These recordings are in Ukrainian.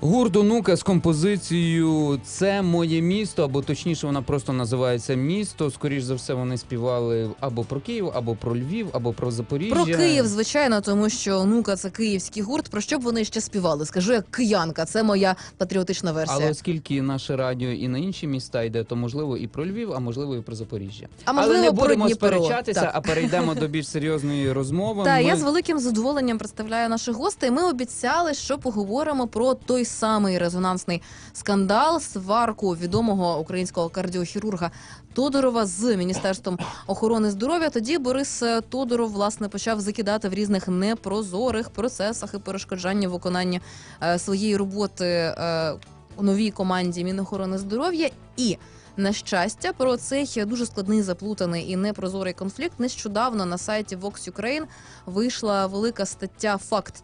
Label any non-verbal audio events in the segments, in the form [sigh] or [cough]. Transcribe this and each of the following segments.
Гурт «Онука» з композицією Це моє місто, або точніше, вона просто називається місто. Скоріш за все, вони співали або про Київ, або про Львів, або про Запоріжжя. Про Київ, звичайно, тому що онука це київський гурт. Про що б вони ще співали? Скажу як киянка. Це моя патріотична версія. Але оскільки наше радіо і на інші міста йде, то можливо і про Львів, а можливо і про Запоріжжя. А можливо, Але не про будемо Дніпро. сперечатися, Так. а перейдемо до більш серйозної розмови. Та Ми- я з великим задоволенням представляю наших гостей. Ми обіцяли, що поговоримо про той самий резонансний скандал, сварку відомого українського кардіохірурга Тодорова з міністерством охорони здоров'я. Тоді Борис Тодоров власне почав закидати в різних непрозорих процесах і перешкоджання виконання е, своєї роботи е, у новій команді Мінохорони здоров'я і. На щастя, про цей дуже складний, заплутаний і непрозорий конфлікт нещодавно на сайті Vox Ukraine вийшла велика стаття факт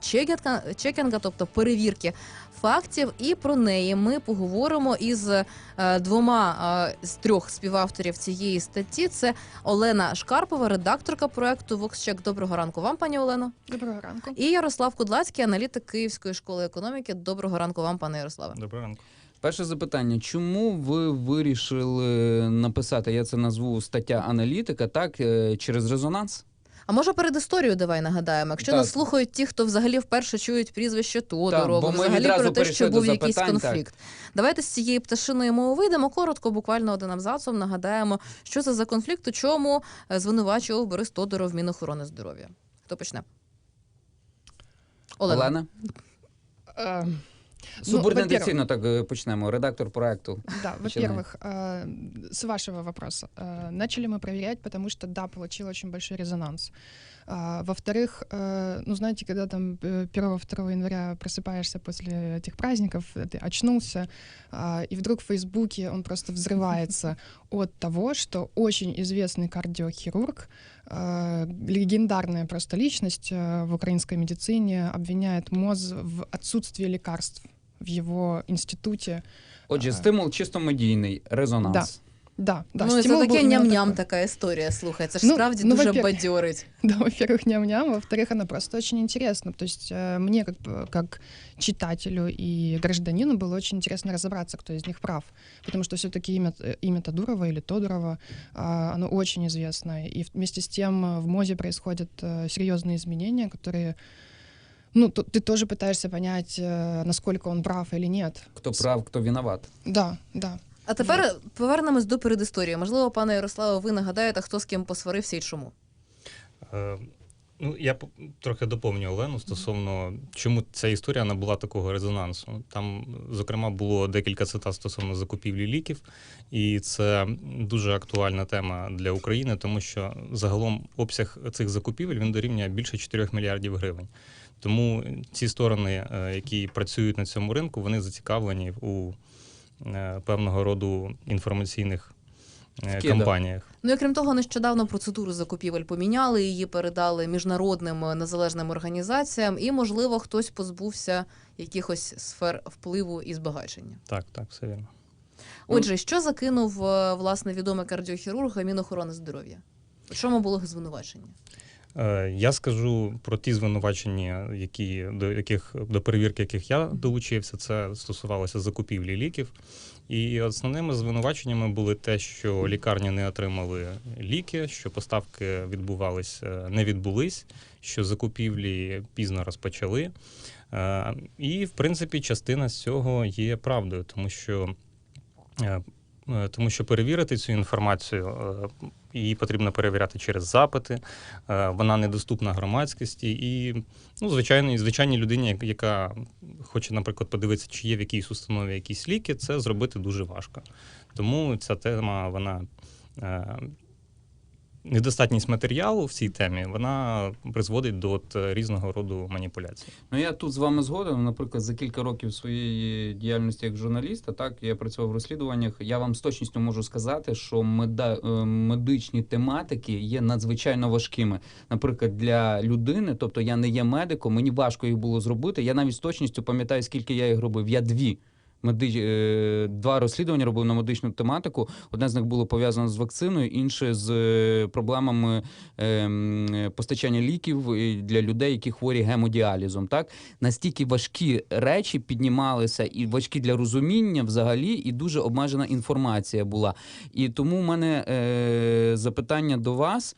чекінга, тобто перевірки фактів. І про неї ми поговоримо із е, двома е, з трьох співавторів цієї статті. Це Олена Шкарпова, редакторка проекту VoxCheck. Доброго ранку вам, пані Олено. Доброго ранку. І Ярослав Кудлацький, аналітик Київської школи економіки. Доброго ранку вам, пане Ярославе. Доброго ранку. Перше запитання: чому ви вирішили написати? Я це назву стаття аналітика, так е, через резонанс? А може перед історією давай нагадаємо, якщо Так. нас слухають ті, хто взагалі вперше чують прізвище Тодорова, взагалі про те, що був якийсь запитань, так. конфлікт. Давайте з цієї пташиної мови вийдемо коротко, буквально один абзацом. Нагадаємо, що це за конфлікт, у чому е, звинувачував Борис Тодоров Мінохорони здоров'я. Хто почне? Олена. Олена? Э, ну, Субординаційно так е, почнемо. Редактор проекту. Да, Начинай. во-первых, э, с вашего вопроса. Э, начали мы проверять, потому что, да, получил очень большой резонанс. А, Во-вторых, э, ну, знаете, когда там 1-2 января просыпаешься после этих праздников, ты очнулся, а, и вдруг в Фейсбуке он просто взрывается [laughs] от того, что очень известный кардиохирург, э, легендарная просто личность э, в украинской медицине, обвиняет МОЗ в отсутствии лекарств в его институте. Отже, А. стимул чисто медійний, резонанс. Да, да. ну, і це стимул был таке именно ням-ням такой. така історія. Слухай, це ж Ну, справді ну, дуже во-первых, бадьорить. [laughs] Да, во-первых, ням-ням, во-вторых, она просто очень интересна. То есть э, мне, как, бы- как читателю и гражданину, было очень интересно разобраться, кто из них прав. Потому что все-таки имя, э, имя Тодурова или Тодорова, а, оно очень известное. И вместе с тем э, в МОЗе происходят э, серьезные изменения, которые ну, то- ты тоже пытаешься понять, э, насколько он прав или нет. Хто прав, хто виноват. Да, да. А тепер повернемось до передісторії. Можливо, пане Ярославе, ви нагадаєте, хто з ким посварився і чому. Е, Ну, я трохи доповню Олену стосовно чому ця історія набула такого резонансу. Там, зокрема, було декілька цитат стосовно закупівлі ліків, і це дуже актуальна тема для України, тому що загалом обсяг цих закупівель він дорівнює більше 4 мільярдів гривень. Тому ці сторони, е, які працюють на цьому ринку, вони зацікавлені у певного роду інформаційних е, кампаніях. Ну і крім того, нещодавно процедуру закупівель поміняли, її передали міжнародним е, незалежним організаціям, і можливо хтось позбувся якихось сфер впливу і збагачення. Так, так, все вірно. Отже, що закинув е, власне відомий кардіохірург Мінохорони здоров'я? У чому було звинувачення? Е, Я скажу про ті звинувачення, які до яких до перевірки яких я долучився. Це стосувалося закупівлі ліків. І основними звинуваченнями були те, що лікарні не отримали ліки, що поставки відбувались, е, не відбулись, що закупівлі пізно розпочали. Е, І, в принципі, частина з цього є правдою, тому що. Е, Тому що перевірити цю інформацію е, її потрібно перевіряти через запити, е, вона недоступна громадськості і, ну, звичайно, звичайній людині, яка хоче, наприклад, подивитися, чи є в якійсь установі якісь ліки, це зробити дуже важко. Тому ця тема, вона. Недостатність матеріалу в цій темі вона призводить до от, різного роду маніпуляцій. Ну я тут з вами згоден. Наприклад, за кілька років своєї діяльності як журналіста, так я працював в розслідуваннях. Я вам з точністю можу сказати, що меда, е, медичні тематики є надзвичайно важкими. Наприклад, для людини, тобто я не є медиком, мені важко їх було зробити. Я навіть з точністю пам'ятаю, скільки я їх робив. Я дві меди... е, два розслідування робив на медичну тематику. Одне з них було пов'язано з вакциною, інше з е, проблемами е, постачання ліків для людей, які хворі гемодіалізом. Так настільки важкі речі піднімалися і важкі для розуміння взагалі, і дуже обмежена інформація була. І тому в мене запитання до вас.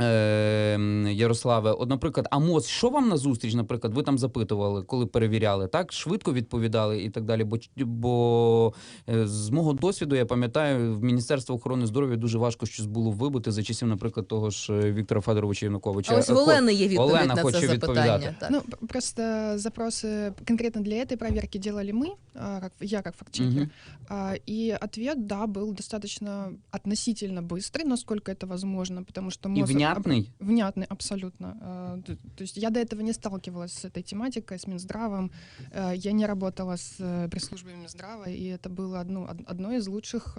Е, Ярославе, от, наприклад, а МОЗ, що вам на зустріч, наприклад, ви там запитували, коли перевіряли, так? Швидко відповідали і так далі. Бо, бо е, з мого досвіду, я пам'ятаю, в Міністерство охорони здоров'я дуже важко щось було вибити за часів, наприклад, того ж е, Віктора Федоровича Януковича. А ось в Е, Олени є відповідь Олена на хоче це відповідати. запитання. Так. Ну, п- просто запросы конкретно для этой проверки делали мы, а, как, я как фактчекер. Мгм. А, И ответ, да, был достаточно относительно быстрый, насколько это возможно, потому что І внятний. Внятный, абсолютно. Т- То есть я до этого не сталкивалась с этой тематикой, с Минздравом. Э, Я не работала с э, пресс-службой Минздрава, и это было одно, од- одно из лучших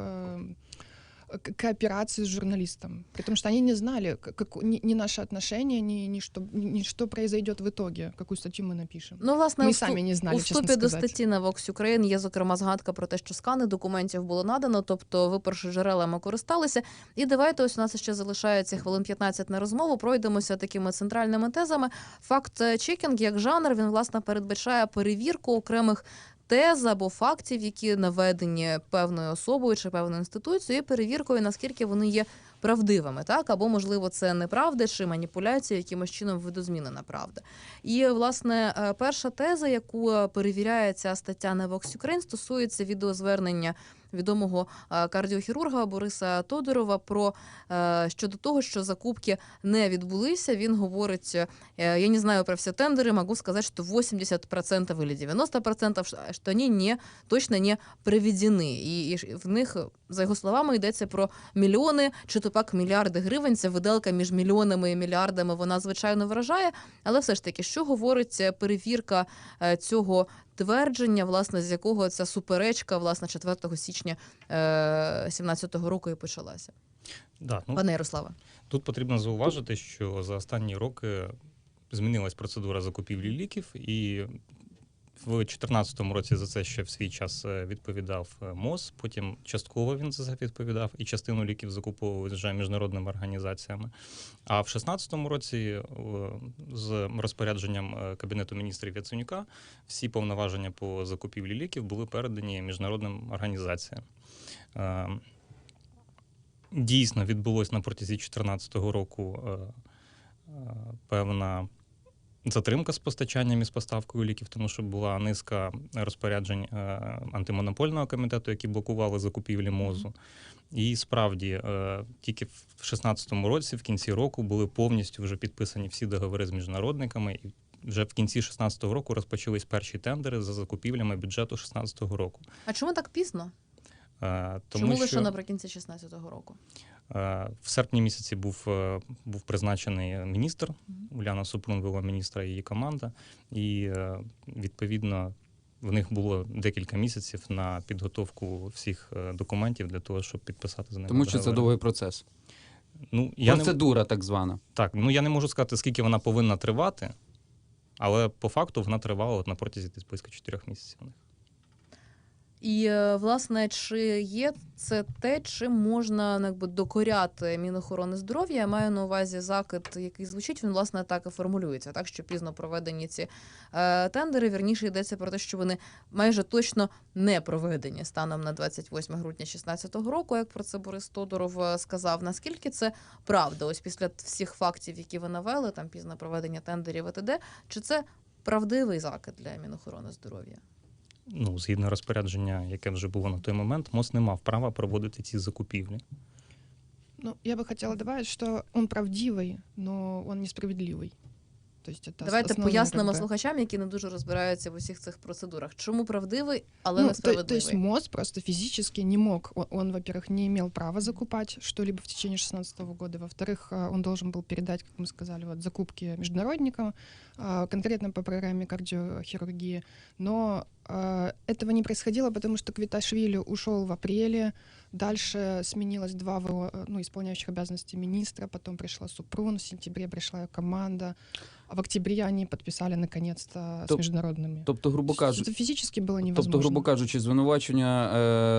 э, к- коопераций с журналистом. Потому что они не знали как, ни, ни наши отношения, ни, ни, что, ни что произойдет в итоге, какую статью мы напишем. Ну, власне, Ми у самі вступ- не знали, у вступі до статті на Vox Ukraine є зокрема згадка про те, що скани документів було надано, тобто ви перші джерелами користалися. І давайте ось у нас ще залишається хвилин 15 на розмову. Пройдемося такими центральними тезами. Факт чекінг як жанр він власне передбачає перевірку окремих. Тез або фактів, які наведені певною особою чи певною інституцією, і перевіркою, наскільки вони є правдивими, так або можливо це неправда чи маніпуляція, якимось чином видозмінена правда. І власне е, перша теза, яку е, перевіряє ця стаття на Vox Ukraine, стосується відеозвернення відомого е, кардіохірурга Бориса Тодорова про щодо того, що закупки не відбулися. Він говорить: я не знаю про всі тендери, можу сказати, що 80% или 90% ш- що вони не точно не приведені. І, і в них, за його словами, йдеться про мільйони чи то пак мільярди гривень. Ця виделка між мільйонами і мільярдами вона звичайно вражає. Але все ж таки, що говорить е, перевірка е, цього твердження, власне, з якого ця суперечка, власне, 4 січня 2017 року і почалася? Да, ну, Пане Ярославе. Тут потрібно зауважити, що за останні роки змінилась процедура закупівлі ліків, і в 2014 році за це ще в свій час е, відповідав е, МОЗ. Потім частково він за це відповідав, і частину ліків закуповували вже міжнародними організаціями. А в 2016 році е, з розпорядженням Кабінету міністрів Яценюка всі повноваження по закупівлі ліків були передані міжнародним організаціям. Дійсно, відбулось на протязі 2014 року певна затримка з постачанням і з поставкою ліків, тому що була низка розпоряджень е, антимонопольного комітету, які блокували закупівлі мозу. І справді, е, тільки в 2016 році, в кінці року, були повністю вже підписані всі договори з міжнародниками. І вже в кінці 2016 року розпочались перші тендери за закупівлями бюджету 2016 року. А чому так пізно? Е, Тому чому що... лише наприкінці 2016 року? Е, В серпні місяці був, е, був призначений міністр. Уляна Супрун вела міністра і її команда. І е, відповідно в них було декілька місяців на підготовку всіх документів для того, щоб підписати з ними. Тому що це довгий процес. Ну, я не, так звана. так, ну я не можу сказати, скільки вона повинна тривати, але по факту вона тривала на протязі десь близько 4 місяців. І е, власне, чи є це те, чим можна ну, якби докоряти Мінохорони здоров'я? Я маю на увазі закид, який звучить. Він власне так і формулюється, так що пізно проведені ці е, тендери. Вірніше йдеться про те, що вони майже точно не проведені станом на 28 грудня 2016 року, як про це Борис Тодоров е, сказав. Наскільки це правда? Ось після всіх фактів, які ви навели, там пізно проведення тендерів ВТД, чи це правдивий закид для Мінохорони здоров'я? Ну, згідно розпорядження, яке вже було на той момент, МОЗ не мав права проводити ці закупівлі. Ну, я бы хотела добавить, что он правдивый, но он несправедливый. То есть это Давайте основное, пояснимо как бы. слухачам, які не дуже розбираються в усіх цих процедурах. Чому правдивий, але Ну, не то, то есть справедливий? МОЗ просто физически не мог. Он, он, во-первых, не имел права закупать что-либо в течение 2016 года. Во-вторых, э, он должен был передать, как мы сказали, вот, закупки международникам, а, конкретно по программе кардиохирургии. Но Э, Этого не происходило, потому что Квиташвили ушел в апреле, дальше сменилось два ВО, э, ну, исполняющих обязанности министра, потом пришла Супрун, в сентябре пришла команда, а в октябре они подписали наконец-то с Топ- международными. Тобто, грубо кажучи, Это физически было невозможно. Тобто, грубо кажучи, звинувачення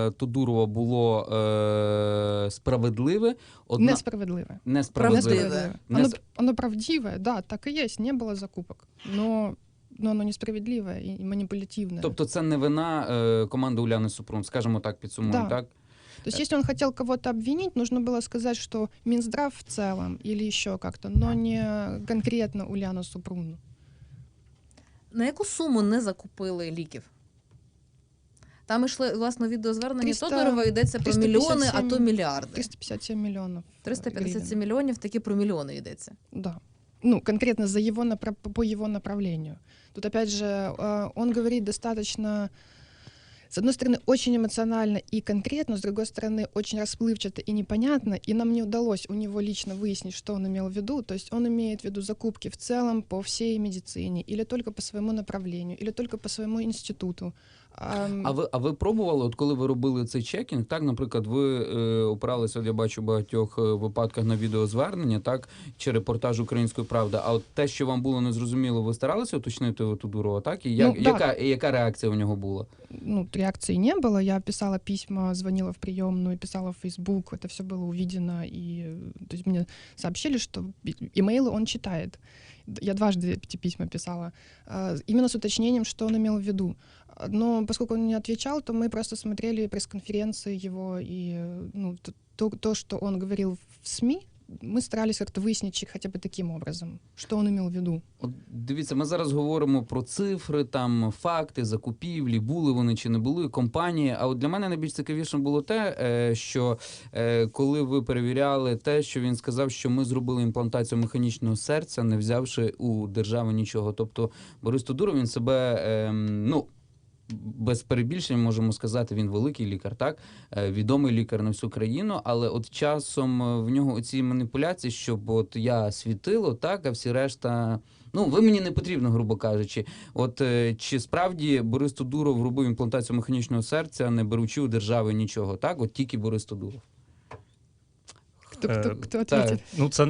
е, Тодурова було е, справедливе, одна... Несправедливо. несправедливе. Правдиве. Не Оно, с- оно правдивое, да, так и есть, не было закупок, но, но оно несправедливое и манипулятивное. Тобто це не вина е, команди Уляни Супрун, скажімо так, підсумуємо, Да. так? То есть, если он хотел кого-то обвинить, нужно было сказать, что Минздрав в целом или еще как-то, но не конкретно Уляну Супруну. На яку суму не закупили ліків? Там йшли власне відеозвернення 300 Тодорова, йдеться про мільйони, а то мільярди. 357 миллионов. э, 357 гривен. мільйонів, таки про мільйони йдеться. Да Ну, конкретно за его напра- по его направлению. Тут опять же, э, он говорит достаточно, с одной стороны, очень эмоционально и конкретно, с другой стороны, очень расплывчато и непонятно, и нам не удалось у него лично выяснить, что он имел в виду. То есть он имеет в виду закупки в целом по всей медицине, или только по своему направлению, или только по своему институту. Ам, А ви, а ви пробували, от коли ви робили цей чекінг, так, наприклад, ви е, опиралися, от я бачу в багатьох е, випадках на відеозвернення, так, чи репортаж української правди. А от те, що вам було незрозуміло, ви старалися уточнити у Тодурова, так? І як, Ну, да. яка, і яка реакція у нього була? ну, т- реакции не было. Я писала письма, звонила в приемную, писала в Facebook. Это все было увидено. И э, то есть мне сообщили, что и- имейлы он читает. Д- Я дважды эти письма писала. а, Именно с уточнением, что он имел в виду. А, Но поскольку он не отвечал, то мы просто смотрели пресс-конференции его и э, ну, т- то, то, что он говорил в СМИ, мы старались как-то выяснить чи- хотя бы таким образом, что он имел в виду. От дивіться, ми зараз говоримо про цифри, там факти, закупівлі, були вони чи не були компанії. А от для мене найбільш цікавішим було те, е, що е, коли ви перевіряли те, що він сказав, що ми зробили імплантацію механічного серця, не взявши у держави нічого. Тобто Борис Тодуров він себе ем, ну. Без перебільшень можемо сказати, він великий лікар, так Е, відомий лікар на всю країну. Але от часом е, в нього оці маніпуляції, щоб от я світило, так, а всі решта. Ну, ви мені не потрібно, грубо кажучи. От е, чи справді Борис Тодуров робив імплантацію механічного серця, не беручи у держави нічого, так? От тільки Борис Тодуров. Кто, кто так. ответит? Ну, це,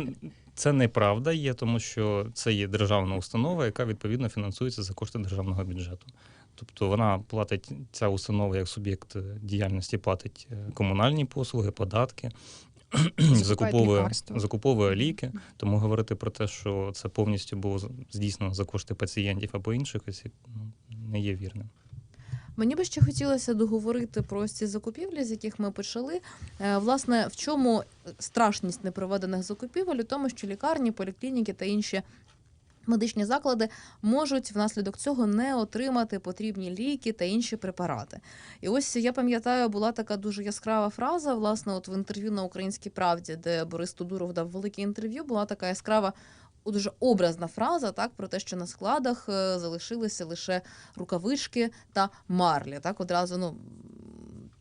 це неправда є, тому що це є державна установа, яка відповідно фінансується за кошти державного бюджету. Тобто вона платить ця установа як суб'єкт діяльності, платить е, комунальні послуги, податки, закуповує, закуповує ліки. Тому говорити про те, що це повністю було здійснено за кошти пацієнтів або інших осіб, ну, не є вірним. Мені би ще хотілося договорити про ці закупівлі, з яких ми почали. Е, Власне, в чому страшність непроведених закупівель? У тому, що лікарні, поліклініки та інші. Медичні заклади можуть внаслідок цього не отримати потрібні ліки та інші препарати. І ось я пам'ятаю, була така дуже яскрава фраза. Власне, от в інтерв'ю на Українській правді, де Борис Тодуров дав велике інтерв'ю, була така яскрава, дуже образна фраза, так про те, що на складах е, залишилися лише рукавички та марлі. Так одразу ну.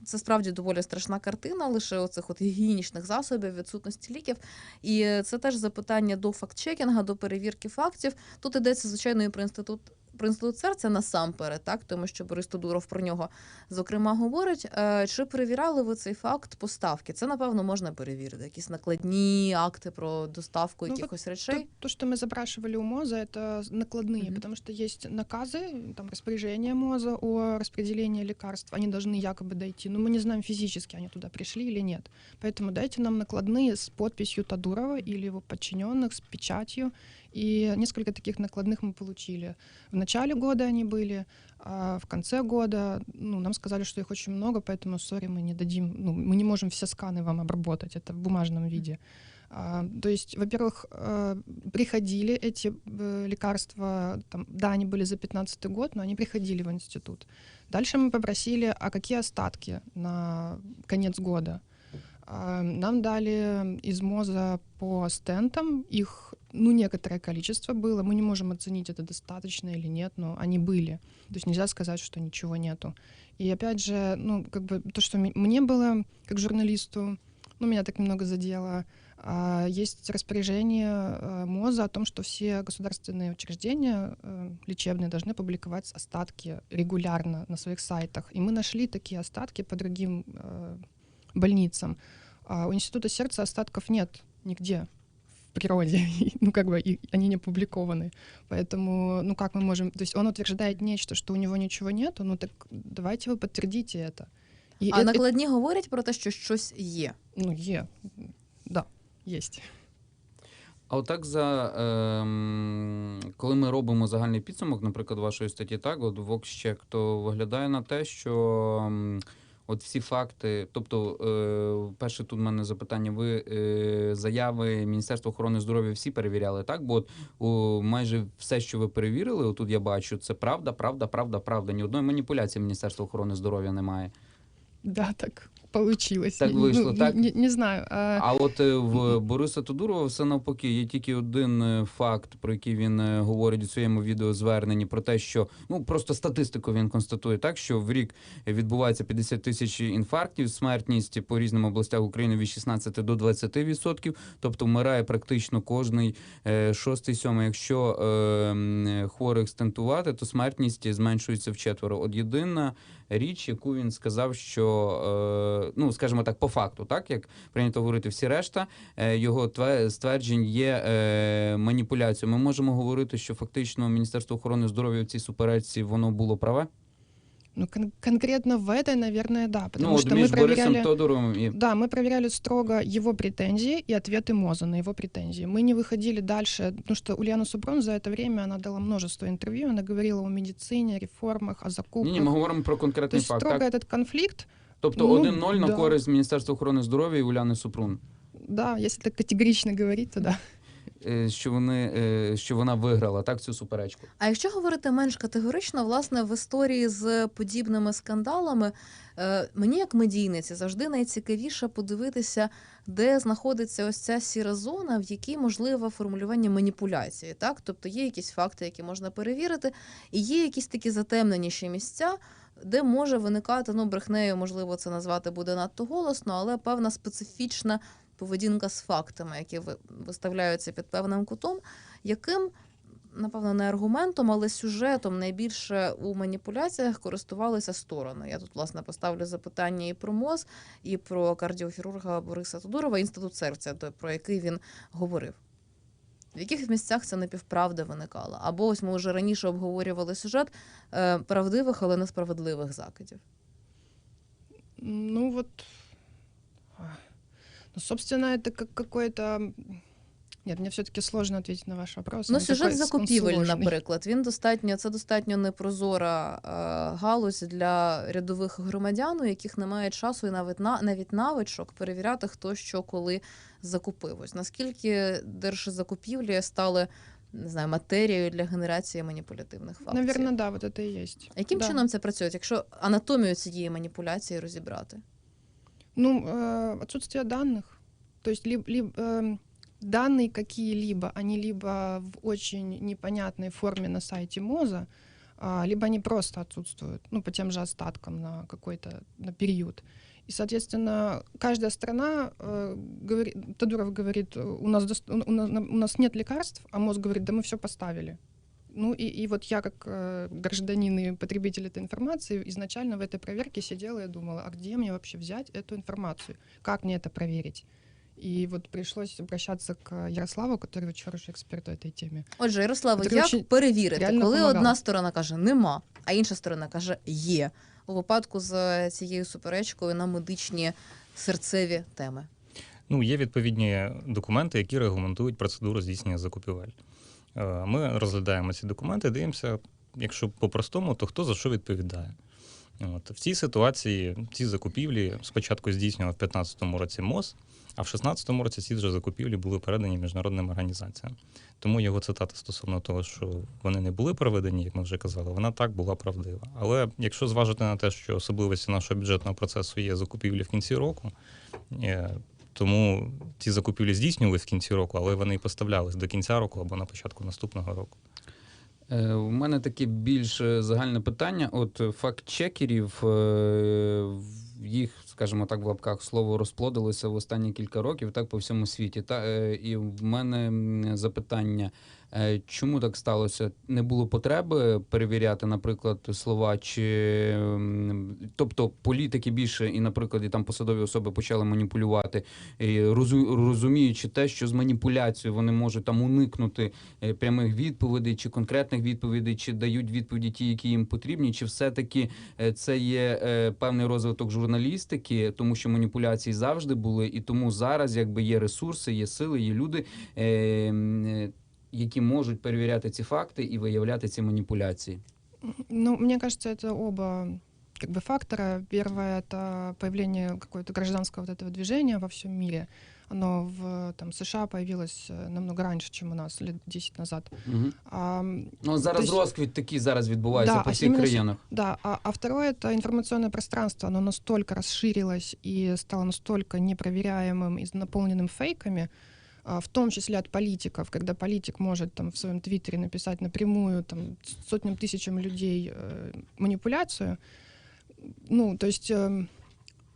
Це справді доволі страшна картина, лише оцих от гігієнічних засобів, відсутності ліків. І е, це теж запитання до фактчекінга, до перевірки фактів. Тут йдеться, звичайно, і про інститут Про інститут серця насамперед, так тому що Борис Тодуров про нього зокрема говорить. Е, Чи перевіряли ви цей факт поставки? Це напевно можна перевірити. Якісь накладні акти про доставку Ну, от якихось То, речей. то, что мы запрашивали у МОЗа, это накладные, Мгм. потому что есть наказы, там распоряжение МОЗа о распределении лекарств. Они должны якобы дойти. Но мы не знаем физически, они туда пришли или нет. Поэтому дайте нам накладные с подписью Тадурова или его подчиненных, с печатью. И несколько таких накладных мы получили. В начале года они были, а в конце года ну, нам сказали, что их очень много, поэтому, сори, мы не дадим, ну, мы не можем все сканы вам обработать, это в бумажном виде. А, то есть, во-первых, э, приходили эти э, лекарства, там, да, они были за 2015 год, но они приходили в институт. Дальше мы попросили, а какие остатки на конец года? А, Нам дали из МОЗа по стентам, их, ну, некоторое количество было. Мы не можем оценить, это достаточно или нет, но они были. То есть нельзя сказать, что ничего нету. И опять же, ну, как бы то, что мне было, как журналисту, ну, меня так немного задело. А, Есть распоряжение э, МОЗа о том, что все государственные учреждения э, лечебные должны публиковать остатки регулярно на своих сайтах. И мы нашли такие остатки по другим э, больницам. А у Института сердца остатков нет нигде природе. И, [laughs] Ну, как бы и они не опубликованы. Поэтому, ну, как мы можем... То есть он утверждает нечто, что у него ничего нету, ну, так давайте вы подтвердите это. И А э- накладні говорять про те, що щось є. ну, е, да, есть. А отак за ем, коли ми робимо загальний підсумок, наприклад, вашої статті, так, от Voxcheck, то виглядає на те, що ем, от всі факти, тобто, е, перше тут в мене запитання: ви е, заяви Міністерства охорони здоров'я всі перевіряли, так? Бо от у майже все, що ви перевірили, отут я бачу, це правда, правда, правда, правда. Ні одної маніпуляції Міністерства охорони здоров'я немає. Да, так получилось. Так Ну, не- так? Не, не знаю. а, А от е, в Бориса Тодурова все навпаки. Є тільки один е, факт, про який він е, говорить у своєму відеозверненні, про те, що ну просто статистику він констатує так, що в рік відбувається 50 тисяч інфарктів, смертність по різним областях України від 16 до 20 відсотків, тобто вмирає практично кожний шостий, сьомий. Якщо е, хворих стентувати, то смертність зменшується вчетверо. От єдина річ, яку він сказав, що е, ну скажімо так, по факту, так як прийнято говорити, всі решта е, його тве- стверджень є е, маніпуляцією. Ми можемо говорити, що фактично Міністерство охорони здоров'я в цій суперечці воно було праве. ну, кон- конкретно в этой, наверное, да. Потому ну, от что мы між Борисом проверяли... Тодоровим і Да, мы проверяли строго его претензии и ответы МОЗа на его претензии. Мы не выходили дальше, потому что Ульяна Супрун за это время, она дала множество интервью, она говорила о медицине, о реформах, о ні, закупках. ні, ми говоримо про То конкретний есть факт. строго Так? этот конфликт, Тобто ну, 1-0 на да. користь Міністерства охорони здоров'я і Уляни Супрун. да, если так категорично говорить, то да. Е, Що вони е, що вона виграла так цю суперечку. А якщо говорити менш категорично, власне, в історії з подібними скандалами, е, мені як медійниці завжди найцікавіше подивитися, де знаходиться ось ця сіра зона, в якій можливе формулювання маніпуляції. Так, тобто є якісь факти, які можна перевірити, і є якісь такі затемненіші місця. Де може виникати, ну, брехнею, можливо, це назвати буде надто голосно, але певна специфічна поведінка з фактами, які ви- виставляються під певним кутом, яким напевно, не аргументом, але сюжетом найбільше у маніпуляціях користувалися сторони. Я тут, власне, поставлю запитання і про МОЗ, і про кардіохірурга Бориса Тодурова, інститут серця, про який він говорив. В яких місцях це напівправда виникало? Або ось ми вже раніше обговорювали сюжет е, правдивих, але несправедливих закидів. Ну вот, а, ну, собственно, это как какой-то... Нет, мне все-таки сложно ответить на ваш вопрос. Ну, Он сюжет такой с- он закупівель, сложный. наприклад, він достатньо це достатньо непрозора е, галузь для рядових громадян, у яких немає часу і навіть на навіть навичок перевіряти, хто що коли закупив. Ось наскільки держзакупівлі стали не знаю, матерією для генерації маніпулятивних фактів. Наверное, да, вот это и есть. Яким Да. чином це працює, якщо анатомію цієї маніпуляції розібрати? Ну, э, отсутствие данных. То есть либо, данные какие-либо, они либо в очень непонятной форме на сайте МОЗа, а, либо они просто отсутствуют, ну, по тем же остаткам на какой-то на период. И, соответственно, каждая страна, э, говорит, Тодуров говорит, у нас, у, нас, у нас нет лекарств, а МОЗ говорит, да мы все поставили. Ну и, и вот я как э, гражданин и потребитель этой информации изначально в этой проверке сидела и думала, а где мне вообще взять эту информацию? Как мне это проверить? И вот пришлось обращаться к Ярославу, который очень хороший эксперт в этой теме. Отже, Ярославо, Це як очень перевірити, реально коли помагало. одна сторона каже нема, а інша сторона каже є у випадку з цією суперечкою на медичні серцеві теми? Ну, є відповідні документи, які регламентують процедуру здійснення закупівель. Е, Ми розглядаємо ці документи, дивимося, якщо по-простому, то хто за що відповідає. От. В цій ситуації ці закупівлі спочатку здійснював в 2015 році МОЗ, а в 2016 році ці вже закупівлі були передані міжнародним організаціям. Тому його цитата стосовно того, що вони не були проведені, як ми вже казали, вона так була правдива. Але якщо зважити на те, що особливості нашого бюджетного процесу є закупівлі в кінці року, е, тому ці закупівлі здійснювали в кінці року, але вони і поставлялись до кінця року або на початку наступного року. Е, У мене таке більш е, загальне питання. От е, факт-чекерів, їх скажімо так, в лапках слово розплодилося в останні кілька років, так по всьому світі. Та і в мене запитання. Е, Чому так сталося? Не було потреби перевіряти, наприклад, слова, чи тобто політики більше і, наприклад, і там посадові особи почали маніпулювати, розуміючи те, що з маніпуляцією вони можуть там уникнути е, прямих відповідей чи конкретних відповідей, чи дають відповіді ті, які їм потрібні, чи все-таки е, це є певний розвиток журналістики, тому що маніпуляції завжди були, і тому зараз якби є ресурси, є сили, є люди е, м, е, Які можуть перевіряти ці факти і виявляти ці маніпуляції, Ну, мне кажется, это оба как бы фактора. Первое — это появление какого-то гражданского вот этого движения во всем мире. Оно в там, США появилось э, намного раньше, чем у нас, лет 10 назад. угу. А, м, ну зараз Тобто- розквіт такий зараз відбувається Да, по а всіх іменно що- країнах. Да, а, а второе это информационное пространство. Оно настолько расширилось и стало настолько непроверяемым и наполненным фейками, а, в том числе от политиков, когда политик может там в своем твиттере написать напрямую там сотням тысячам людей э, манипуляцию. Ну, то есть эм,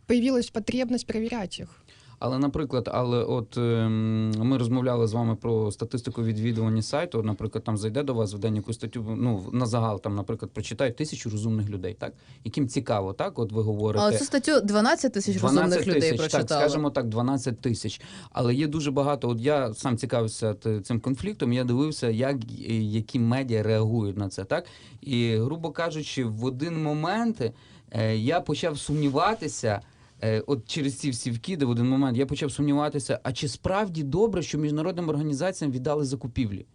появилась потребность проверять их. Але, наприклад, але от ем, ми розмовляли з вами про статистику відвідування сайту. Наприклад, там зайде до вас в день якусь статтю, ну на загал там, наприклад, прочитають тисячу розумних людей, так яким цікаво, так от ви говорите. Але цю статтю 12 тисяч розумних людей тисяч, прочитали. Так, скажімо так, 12 тисяч. Але є дуже багато. От я сам цікавився цим конфліктом. Я дивився, як е, які медіа реагують на це. Так і грубо кажучи, в один момент е, я почав сумніватися. Е, От через ці всі вкиди в один момент я почав сумніватися, а чи справді добре, що міжнародним організаціям віддали закупівлі?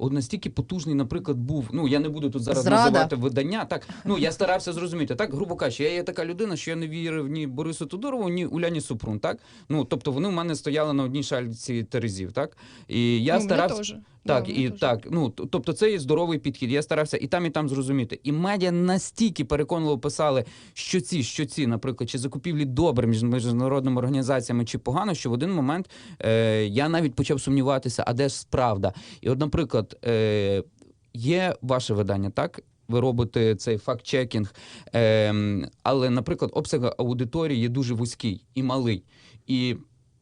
От настільки потужний, наприклад, був. Ну я не буду тут зараз Зрада. називати видання. Так, ну я [laughs] старався зрозуміти. Так, грубо кажучи, я є така людина, що я не вірив ні Борису Тодорову, ні Уляні Супрун. Так, ну тобто вони в мене стояли на одній шальці терезів. Так, і я ну, старався. Так, Да, і так, ну тобто це є здоровий підхід. Я старався і там, і там зрозуміти. І медіа настільки переконливо писали, що ці, що ці, наприклад, чи закупівлі добре між міжнародними організаціями, чи погано, що в один момент е, я навіть почав сумніватися, а де ж правда? І от, наприклад, е, є ваше видання, так? Ви робите цей факт-чекінг, е, але, наприклад, обсяг аудиторії є дуже вузький і малий. І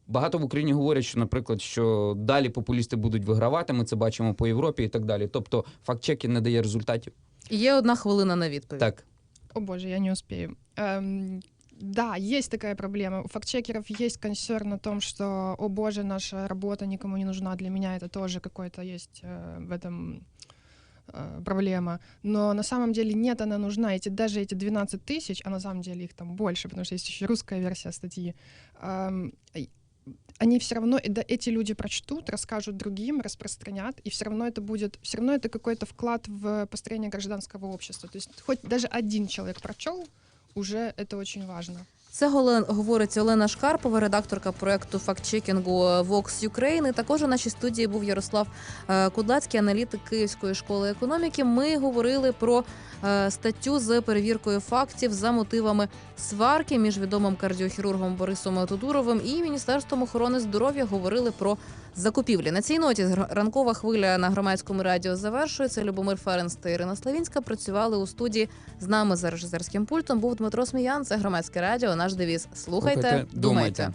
Багато в Україні говорять, що, наприклад, що далі популісти будуть вигравати. Ми це бачимо по Європі і так далі. Тобто, факт-чеки не дає результатів. Є одна хвилина на відповідь. Так, О боже, я не успею. Эм, да, есть такая проблема. У фактчекеров есть консерн о том, что, о боже, наша работа никому не нужна. Для меня это тоже какой-то есть э, в этом э, проблема. Но на самом деле нет, она нужна. Эти, даже эти 12 тысяч, а на самом деле их там больше, потому что есть еще русская версия статьи, и- они все равно, да, эти люди прочтут, расскажут другим, распространят, и все равно это будет, все равно это какой-то вклад в построение гражданского общества. То есть хоть даже один человек прочел, уже это очень важно. Це говорить Олена Шкарпова, редакторка проекту фактчекінгу Vox Ukraine. І також у нашій студії був Ярослав е, Кудлацький, аналітик Київської школи економіки. Ми говорили про е, статтю з перевіркою фактів за мотивами сварки між відомим кардіохірургом Борисом Тодуровим і Міністерством охорони здоров'я. Говорили про закупівлі. На цій ноті ранкова хвиля на громадському радіо завершується. Любомир Ференс та Ірина Славінська працювали у студії. З нами за режисерським пультом був Дмитро Сміян. Це громадське радіо. Наш девіз. Слухайте, думайте.